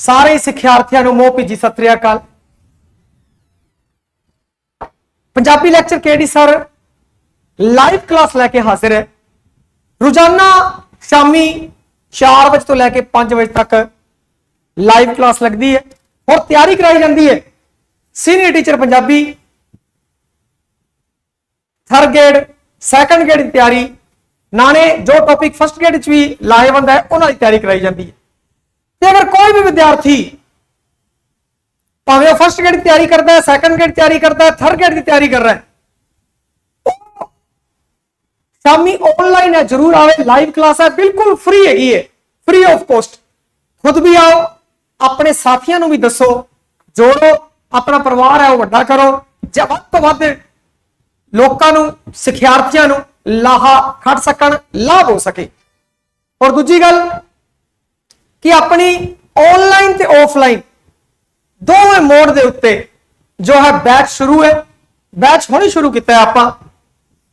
ਸਾਰੇ ਸਿੱਖਿਆਰਥੀਆਂ ਨੂੰ ਮੋਹ ਭਿੱਜੀ, ਸਤਿ ਸ੍ਰੀ ਅਕਾਲ। Punjabi lecture KD sir? Live class ਲੈ ਕੇ ਹਾਜ਼ਰ ਹੈ। ਰੋਜ਼ਾਨਾ ਸ਼ਾਮੀ 4 ਵਜੇ ਤੋਂ ਲੈ ਕੇ 5 ਵਜੇ ਤੱਕ ਲਾਈਵ ਕਲਾਸ ਲੱਗਦੀ ਹੈ ਔਰ ਤਿਆਰੀ ਕਰਾਈ ਜਾਂਦੀ ਹੈ। Senior teacher Punjabi third grade second grade ਦੀ ਤਿਆਰੀ। ਨਾਲੇ ਜੋ ਟੌਪਿਕ ਫਸਟ ਗ੍ਰੇਡ ਵਿੱਚ ਵੀ ਲਾਹੇਵੰਦ ਹੈ, ਉਹਨਾਂ ਦੀ ਤਿਆਰੀ ਕਰਾਈ ਜਾਂਦੀ ਹੈ। ਤੇ ਅਗਰ ਕੋਈ ਵੀ ਵਿਦਿਆਰਥੀ ਭਾਵੇਂ ਉਹ ਫਸਟ ਗ੍ਰੇਡ ਦੀ ਤਿਆਰੀ ਕਰਦਾ ਹੈ ਸੈਕੰਡ ਗ੍ਰੇਡ ਦੀ ਤਿਆਰੀ ਕਰਦਾ ਹੈ ਥਰਡ ਗ੍ਰੇਡ ਦੀ ਤਿਆਰੀ ਕਰ ਰਿਹਾ ਹੈ, ਉਹ ਸ਼ਾਮੀ ਆਨਲਾਈਨ ਹੈ, ਜਰੂਰ ਆਵੇ ਲਾਈਵ ਕਲਾਸ ਹੈ, ਬਿਲਕੁਲ ਫ੍ਰੀ ਹੈਗੀ ਹੈ ਫ੍ਰੀ ਆਫ ਕੋਸਟ ਖੁਦ ਵੀ ਆਓ, ਆਪਣੇ ਸਾਥੀਆਂ ਨੂੰ ਵੀ ਦੱਸੋ, ਜੋੜੋ, ਆਪਣਾ ਪਰਿਵਾਰ ਹੈ, ਉਹ ਵੱਡਾ ਕਰੋ, ਜੇ ਵੱਧ ਤੋਂ ਵੱਧ ਲੋਕਾਂ ਨੂੰ, ਸਿਖਿਆਰਥੀਆਂ ਨੂੰ ਲਾਹਾ ਖੜ ਸਕਣ, ਲਾਭ ਹੋ ਸਕੇ। ਔਰ ਦੂਜੀ ਗੱਲ ਕਿ ਆਪਣੀ ਆਨਲਾਈਨ ਤੇ ਆਫਲਾਈਨ ਦੋਵੇਂ ਮੋਡ ਦੇ ਉੱਤੇ ਜੋ ਹੈ ਬੈਚ ਸ਼ੁਰੂ ਹੈ। ਬੈਚ ਹੁਣੇ ਸ਼ੁਰੂ ਕੀਤਾ ਹੈ ਆਪਾਂ।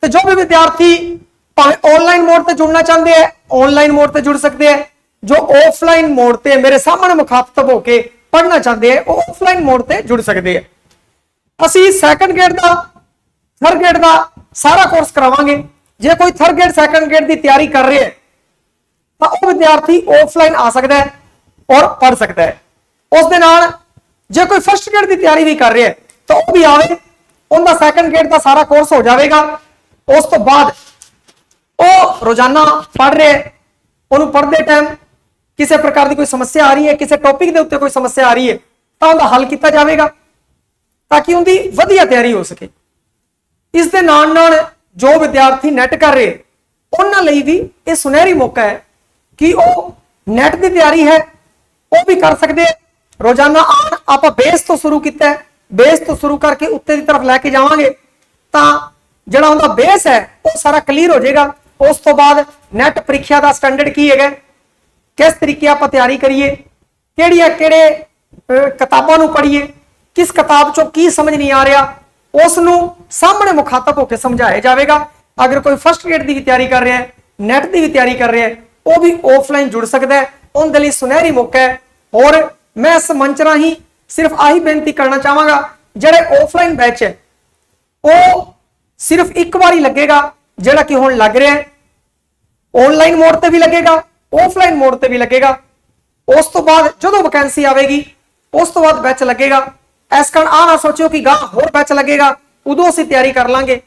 ਤੇ ਜੋ ਵੀ ਵਿਦਿਆਰਥੀ ਭਾਵੇਂ ਆਨਲਾਈਨ ਮੋਡ ਤੇ ਜੁੜਨਾ ਚਾਹੁੰਦੇ ਆ ਆਨਲਾਈਨ ਮੋਡ ਤੇ ਜੁੜ ਸਕਦੇ ਆ ਜੋ ਆਫਲਾਈਨ ਮੋਡ ਤੇ ਮੇਰੇ ਸਾਹਮਣੇ ਮੁਖਾਤਬ ਹੋ ਕੇ ਪੜ੍ਹਨਾ ਚਾਹੁੰਦੇ ਆ ਉਹ ਆਫਲਾਈਨ ਮੋਡ ਤੇ ਜੁੜ ਸਕਦੇ ਆ ਅਸੀਂ ਸੈਕੰਡ ਗ੍ਰੇਡ ਦਾ ਥਰਡ ਗ੍ਰੇਡ ਦਾ ਸਾਰਾ ਕੋਰਸ ਕਰਾਵਾਂਗੇ। ਜੇ ਕੋਈ ਥਰਡ ਗ੍ਰੇਡ ਸੈਕੰਡ ਗ੍ਰੇਡ ਦੀ ਤਿਆਰੀ ਕਰ ਰਿਹਾ ਹੈ ਤਾਂ ਉਹ ਵਿਦਿਆਰਥੀ ਆਫਲਾਈਨ ਆ ਸਕਦਾ ਹੈ ਔਰ ਪੜ ਸਕਦਾ ਹੈ। ਉਸ ਦੇ ਨਾਲ ਜੇ ਕੋਈ ਫਸਟ ਗ੍ਰੇਡ ਦੀ ਤਿਆਰੀ ਵੀ ਕਰ ਰਿਹਾ ਹੈ, ਤਾਂ ਉਹ ਵੀ ਆਵੇ, ਉਹਦਾ ਸੈਕੰਡ ਗ੍ਰੇਡ ਦਾ ਸਾਰਾ ਕੋਰਸ ਹੋ ਜਾਵੇਗਾ। ਉਸ ਤੋਂ ਬਾਅਦ ਉਹ ਰੋਜ਼ਾਨਾ ਪੜ ਰਿਹਾ ਹੈ, ਉਹਨੂੰ ਪੜ੍ਹਦੇ ਟਾਈਮ ਕਿਸੇ ਪ੍ਰਕਾਰ ਦੀ ਕੋਈ ਸਮੱਸਿਆ ਆ ਰਹੀ ਹੈ, ਕਿਸੇ ਟੌਪਿਕ ਦੇ ਉੱਤੇ ਕੋਈ ਸਮੱਸਿਆ ਆ ਰਹੀ ਹੈ, ਤਾਂ ਉਹਦਾ ਹੱਲ ਕੀਤਾ ਜਾਵੇਗਾ, ਤਾਂ ਕਿ ਉਹਦੀ ਵਧੀਆ ਤਿਆਰੀ ਹੋ ਸਕੇ। ਇਸ ਦੇ ਨਾਲ ਨਾਲ ਜੋ ਵਿਦਿਆਰਥੀ ਨੈਟ ਕਰ ਰਹੇ, ਉਹਨਾਂ ਲਈ ਵੀ ਇਹ ਸੁਨਹਿਰੀ ਮੌਕਾ ਹੈ ਕਿ ਉਹ ਨੈਟ ਦੀ ਤਿਆਰੀ ਹੈ? ਉਹ ਵੀ ਕਰ ਸਕਦੇ ਰੋਜ਼ਾਨਾ ਆਣ ਆਪਾਂ ਬੇਸ ਤੋਂ ਸ਼ੁਰੂ ਕੀਤਾ ਹੈ। ਬੇਸ ਤੋਂ ਸ਼ੁਰੂ ਕਰਕੇ ਉੱਤੇ ਦੀ ਤਰਫ ਲੈ ਕੇ ਜਾਵਾਂਗੇ। ਤਾਂ ਜਿਹੜਾ ਉਹਦਾ ਬੇਸ ਹੈ, ਉਹ ਸਾਰਾ ਕਲੀਅਰ ਹੋ ਜਾਏਗਾ। ਉਸ ਤੋਂ ਬਾਅਦ ਨੈਟ ਪ੍ਰੀਖਿਆ ਦਾ ਸਟੈਂਡਰਡ ਕੀ ਹੈਗਾ? ਕਿਸ ਤਰੀਕੇ ਆਪਾਂ ਤਿਆਰੀ ਕਰੀਏ? ਕਿਹੜੀਆਂ ਕਿਹੜੇ ਕਿਤਾਬਾਂ ਨੂੰ ਪੜ੍ਹੀਏ? ਕਿਸ ਕਿਤਾਬ ਚੋਂ ਕੀ ਸਮਝ ਨਹੀਂ ਆ ਰਿਹਾ? ਉਸ ਨੂੰ ਸਾਹਮਣੇ ਮੁਖਾਤਬ ਹੋ ਕੇ ਸਮਝਾਇਆ ਜਾਵੇਗਾ। ਅਗਰ ਕੋਈ ਫਸਟ ਗ੍ਰੇਡ ਦੀ ਵੀ ਤਿਆਰੀ ਕਰ ਰਿਹਾ ਹੈ ਨੈਟ ਦੀ ਵੀ ਤਿਆਰੀ ਕਰ ਰਿਹਾ ਹੈ ਉਹ ਵੀ ਆਫਲਾਈਨ ਜੁੜ ਸਕਦਾ ਹੈ। ਉਹਦੇ ਲਈ ਸੁਨਹਿਰੀ ਮੌਕਾ ਹੈ। ਹੋਰ ਮੈਂ ਇਸ ਮੰਚ ਰਾਹੀਂ ਸਿਰਫ ਆਹੀ ਬੇਨਤੀ ਕਰਨਾ ਚਾਹਾਂਗਾ, ਜਿਹੜੇ ਆਫਲਾਈਨ ਬੈਚ ਹੈ, ਉਹ ਸਿਰਫ ਇੱਕ ਵਾਰੀ ਲੱਗੇਗਾ, ਜਿਹੜਾ ਕਿ ਹੁਣ ਲੱਗ ਰਿਹਾ ਹੈ। ਆਨਲਾਈਨ ਮੋਡ ਤੇ ਵੀ ਲੱਗੇਗਾ ਆਫਲਾਈਨ ਮੋਡ ਤੇ ਵੀ ਲੱਗੇਗਾ। ਉਸ ਤੋਂ ਬਾਅਦ ਜਦੋਂ ਵੈਕੈਂਸੀ ਆਵੇਗੀ, ਉਸ ਤੋਂ ਬਾਅਦ ਬੈਚ ਲੱਗੇਗਾ। ਇਸ ਕਾਰਨ ਆ ਨਾ ਸੋਚਿਓ ਕਿ ਗਾਂ ਹੋਰ ਬੈਚ ਲੱਗੇਗਾ, ਉਦੋਂ ਅਸੀਂ ਤਿਆਰੀ ਕਰ ਲਾਂਗੇ।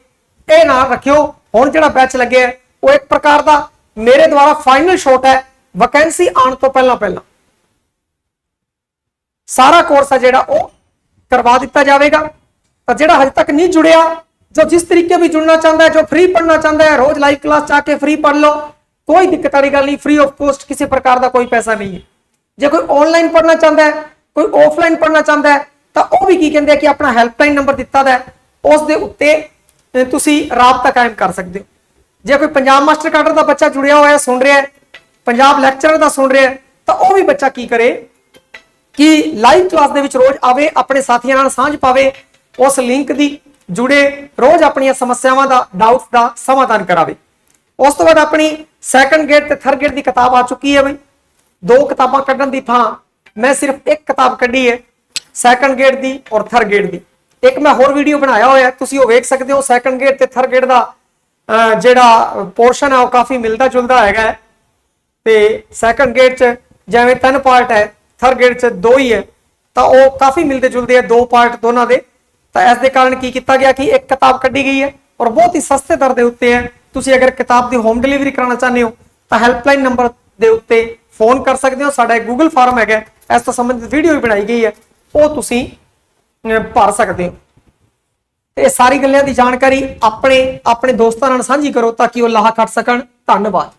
ਇਹ ਨਾ ਰੱਖਿਓ, ਹੁਣ ਜਿਹੜਾ ਬੈਚ ਲੱਗਿਆ ਉਹ ਇੱਕ ਪ੍ਰਕਾਰ ਦਾ ਮੇਰੇ ਦੁਆਰਾ ਫਾਈਨਲ ਸ਼ਾਟ ਹੈ ਵੈਕੈਂਸੀ ਆਉਣ ਤੋਂ ਪਹਿਲਾਂ ਪਹਿਲਾਂ। ਸਾਰਾ ਕੋਰਸ ਹੈ ਜਿਹੜਾ ਉਹ ਕਰਵਾ ਦਿੱਤਾ ਜਾਵੇਗਾ। ਤਾਂ ਜਿਹੜਾ ਹਜੇ ਤੱਕ ਨਹੀਂ ਜੁੜਿਆ, ਜੋ ਜਿਸ ਤਰੀਕੇ ਵੀ ਜੁੜਨਾ ਚਾਹੁੰਦਾ ਹੈ, ਜੋ ਫ੍ਰੀ ਪੜ੍ਹਨਾ ਚਾਹੁੰਦਾ ਹੈ, ਰੋਜ਼ ਲਾਈਵ ਕਲਾਸ ਜਾ ਕੇ ਫ੍ਰੀ ਪੜ੍ਹ ਲਓ। ਕੋਈ ਦਿੱਕਤ ਵਾਲੀ ਗੱਲ ਨਹੀਂ ਫ੍ਰੀ ਆਫ ਕੋਸਟ ਕਿਸੇ ਪ੍ਰਕਾਰ ਦਾ ਕੋਈ ਪੈਸਾ ਨਹੀਂ ਹੈ। ਜੇ ਕੋਈ ਆਨਲਾਈਨ ਪੜ੍ਹਨਾ ਚਾਹੁੰਦਾ ਹੈ, ਕੋਈ ਆਫਲਾਈਨ ਪੜ੍ਹਨਾ ਚਾਹੁੰਦਾ ਹੈ, ਤਾਂ ਉਹ ਵੀ ਕੀ ਕਹਿੰਦੇ ਆ ਕਿ ਆਪਣਾ ਹੈਲਪਲਾਈਨ ਨੰਬਰ ਦਿੱਤਾ ਦਾ ਉਸ ਦੇ ਉੱਤੇ ਤੁਸੀਂ ਰਾਬਤਾ ਕਾਇਮ ਕਰ ਸਕਦੇ ਹੋ। ਜੇ ਕੋਈ ਪੰਜਾਬ ਮਾਸਟਰ ਕਾਡਰ ਦਾ ਬੱਚਾ ਜੁੜਿਆ ਹੋਇਆ ਸੁਣ ਰਿਹਾ ਹੈ, ਪੰਜਾਬ ਲੈਕਚਰਰ ਦਾ ਸੁਣ ਰਿਹਾ ਹੈ, ਤਾਂ ਉਹ ਵੀ ਬੱਚਾ ਕੀ ਕਰੇ? ਕਿ ਲਾਈਵ ਕਲਾਸ ਦੇ ਵਿੱਚ ਰੋਜ਼ ਆਵੇ, ਆਪਣੇ ਸਾਥੀਆਂ ਨਾਲ ਸਾਂਝ ਪਾਵੇ, ਉਸ ਲਿੰਕ ਦੀ ਜੁੜੇ ਰੋਜ਼ ਆਪਣੀਆਂ ਸਮੱਸਿਆਵਾਂ ਦਾ ਡਾਊਟਸ ਦਾ ਸਮਾਧਾਨ ਕਰਾਵੇ। ਉਸ ਤੋਂ ਬਾਅਦ ਆਪਣੀ ਸੈਕੰਡ ਗ੍ਰੇਡ ਤੇ ਥਰਡ ਗ੍ਰੇਡ ਦੀ ਕਿਤਾਬ ਆ ਚੁੱਕੀ ਹੈ ਬਈ। ਦੋ ਕਿਤਾਬਾਂ ਕੱਢਣ ਦੀ ਥਾਂ, ਮੈਂ ਸਿਰਫ ਇੱਕ ਕਿਤਾਬ ਕੱਢੀ ਹੈ ਸੈਕੰਡ ਗ੍ਰੇਡ ਦੀ ਔਰ ਥਰਡ ਗ੍ਰੇਡ ਦੀ। ਇੱਕ ਮੈਂ ਹੋਰ ਵੀਡੀਓ ਬਣਾਇਆ ਹੋਇਆ ਤੁਸੀਂ ਉਹ ਵੇਖ ਸਕਦੇ ਹੋ ਸੈਕੰਡ ਗ੍ਰੇਡ ਤੇ ਥਰਡ ਗ੍ਰੇਡ ਦਾ ਜਿਹੜਾ ਪੋਰਸ਼ਨ ਹੈ ਉਹ ਕਾਫੀ ਮਿਲਦਾ ਜੁਲਦਾ ਹੈਗਾ ਹੈ। ਤੇ ਸੈਕੰਡ ਗ੍ਰੇਡ ਚ ਜਿਵੇਂ ਤਿੰਨ ਪਾਰਟ ਹੈ ਥਰਡ ਗ੍ਰੇਡ ਚ ਦੋ ਹੀ ਹੈ, ਤਾਂ ਉਹ ਕਾਫੀ ਮਿਲਦੇ ਜੁਲਦੇ ਆ ਦੋ ਪਾਰਟ ਦੋਨਾਂ ਦੇ। ਤਾਂ ਇਸ ਦੇ ਕਾਰਨ ਕੀ ਕੀਤਾ ਗਿਆ ਕਿ ਇੱਕ ਕਿਤਾਬ ਕੱਢੀ ਗਈ ਹੈ ਔਰ ਬਹੁਤ ਹੀ ਸਸਤੇ ਦਰ ਦੇ ਉੱਤੇ ਹੈ। ਤੁਸੀਂ ਅਗਰ ਕਿਤਾਬ ਦੀ ਹੋਮ ਡਿਲੀਵਰੀ ਕਰਾਉਣਾ ਚਾਹੁੰਦੇ ਹੋ, ਤਾਂ ਹੈਲਪਲਾਈਨ ਨੰਬਰ ਦੇ ਉੱਤੇ ਫੋਨ ਕਰ ਸਕਦੇ ਹੋ। ਸਾਡਾ ਇੱਕ ਗੂਗਲ ਫਾਰਮ ਹੈਗਾ ਇਸ ਤੋਂ ਸੰਬੰਧਿਤ ਵੀਡੀਓ ਵੀ ਬਣਾਈ ਗਈ ਹੈ, ਉਹ ਤੁਸੀਂ ਭਰ ਸਕਦੇ ਹੋ। ਤੇ ਇਹ ਸਾਰੀ ਗੱਲਾਂ ਦੀ ਜਾਣਕਾਰੀ ਆਪਣੇ ਆਪਣੇ ਦੋਸਤਾਂ ਨਾਲ ਸਾਂਝੀ ਕਰੋ ਤਾਂ ਕਿ ਉਹ ਲਾਹਾ ਕੱਟ ਸਕਣ। ਧੰਨਵਾਦ।